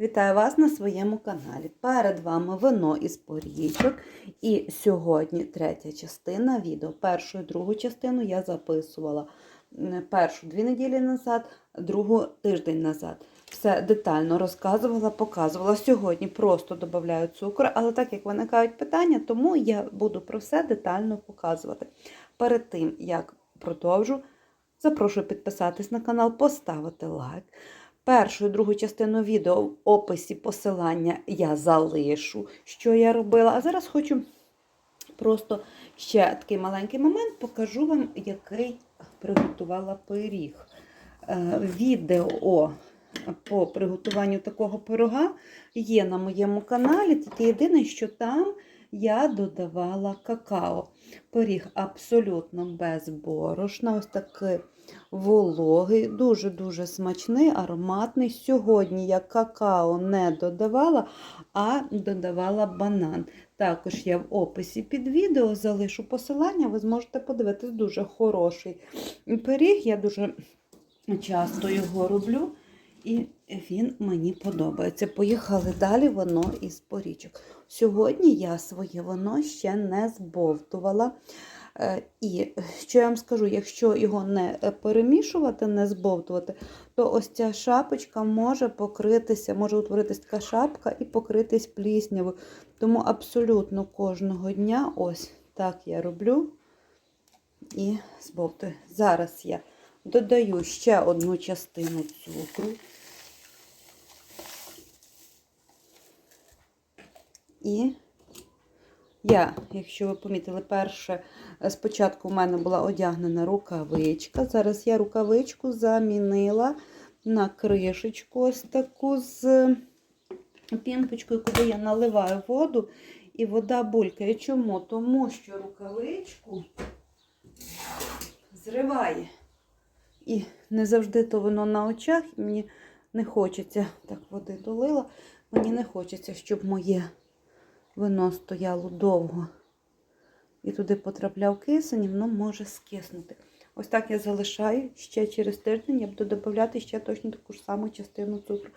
Вітаю вас на своєму каналі. Перед вами вино із порічок. І сьогодні третя частина відео. Першу і другу частину я записувала першу дві неділі назад, другу тиждень назад. Все детально розказувала, показувала. Сьогодні просто додаю цукор, але так як виникають питання, тому я буду про все детально показувати. Перед тим, як продовжу, запрошую підписатись на канал, поставити лайк. Першу і другу частину відео в описі посилання я залишу, що я робила. А зараз хочу просто ще такий маленький момент, покажу вам, який приготувала пиріг. Е, Відео по приготуванню такого пирога є на моєму каналі. Тільки єдине, що там я додавала какао. Пиріг абсолютно без борошна. Ось такий вологий, дуже-дуже смачний, ароматний. Сьогодні я какао не додавала, а додавала банан. Також я в описі під відео залишу посилання, ви зможете подивитись дуже хороший пиріг. Я дуже часто його роблю. І він мені подобається. Поїхали далі воно із порічок. Сьогодні я своє воно ще не збовтувала. Е, І що я вам скажу, якщо його не перемішувати, не збовтувати, то ось ця шапочка може покритися, може утворитись така шапка і покритись пліснявою. Тому абсолютно кожного дня ось так я роблю і збовтую. Зараз я додаю ще одну частину цукру. І я, якщо ви помітили, перше, спочатку в мене була одягнена рукавичка. Зараз я рукавичку замінила на кришечку ось таку з пімпочкою, куди я наливаю воду, і вода булькає. Чому? Тому що рукавичку зриває. І не завжди то воно на очах. Мені не хочеться, так води долила, мені не хочеться, щоб моє вино стояло довго і туди потрапляв кисень, і воно може скиснути. Ось так я залишаю ще через тиждень, я буду додати ще точно таку ж саму частину цукру.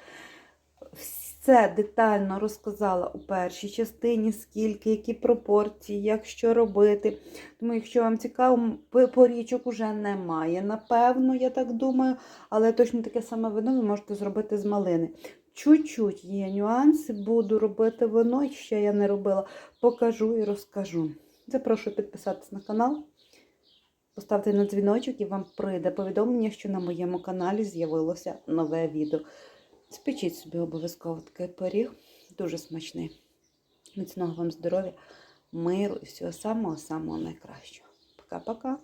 Все детально розказала у першій частині, скільки, які пропорції, як що робити. Тому, якщо вам цікаво, порічок уже немає. Напевно, я так думаю, але точно таке саме вино ви можете зробити з малини. Чуть-чуть є нюанси, буду робити вино, ще я не робила, покажу і розкажу. Запрошую підписатись на канал, поставте на дзвіночок і вам прийде повідомлення, що на моєму каналі з'явилося нове відео. Спечіть собі обов'язково такий пиріг, дуже смачний. Міцного вам здоров'я, миру і всього самого-самого найкращого. Пока-пока!